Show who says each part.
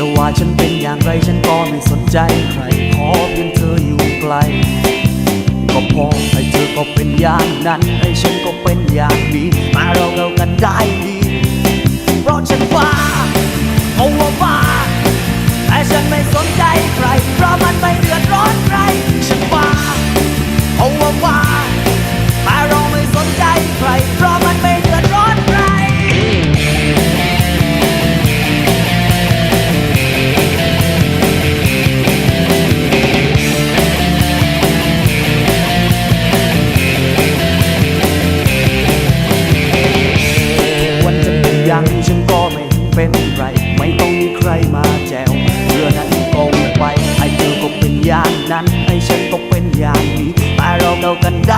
Speaker 1: จะว่าฉันเป็นอย่างไรฉันก็ไม่สนใจใครขอเพียงเธออยู่ไกล ก็พอให้เธอก็เป็นอย่างนั้นให้ฉันก็เป็นอย่างนี้ มาเราเรากันได้ดีเพราะฉันว่าเอาว่าบ้าแต่ฉันไม่สนใจใคร จะเป็นอย่างฉันก็ไม่เป็นไร ไม่ต้องมีใครมาแจวเรือนั้นก็วิ่งไปให้เธอก็เป็นอย่างนั้น ให้ฉันก็เป็นอย่างนี้ แต่เราเดากันได้